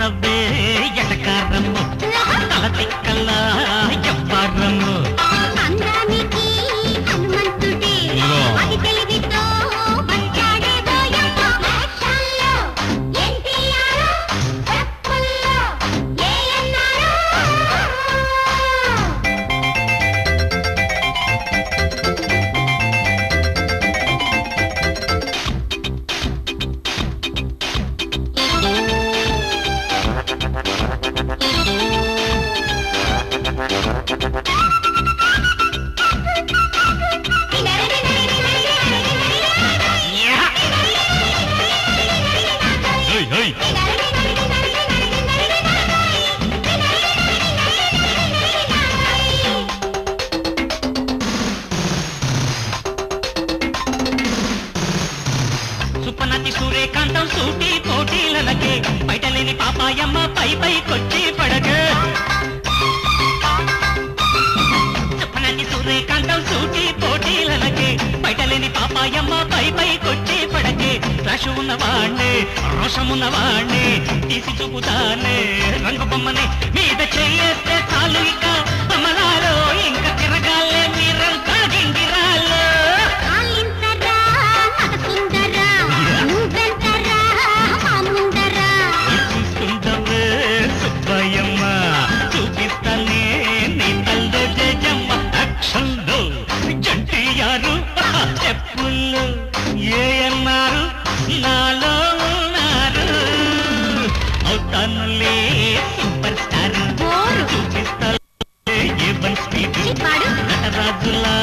ரவே எட்டக்காரம்மா தளத்திக்கல்லா సూర్యకాంతం సూటి పోటీలకే బయటలేని పాపాయమ్మ పై పై కొచ్చి పడగ చెప్పనని సూర్యకాంతం సూటి పోటీలకే బయటలేని పాపాయమ్మ పై పై కొచ్చి పడకే. రాశు ఉన్నవాణ్ణి రోషమున్నవాణ్ణి తీసి చూపుతానే రంగు బొమ్మని మీద చెయ్యేస్తే చాలు ఇక చెప్పులు ఏ అన్నారు నాలో ఉన్నారు అవుతానులే సూపర్ స్టార్ బోరు. చూపిస్తా ఏ వన్ స్పీడ్ చిప్పాడు. నటరాజులా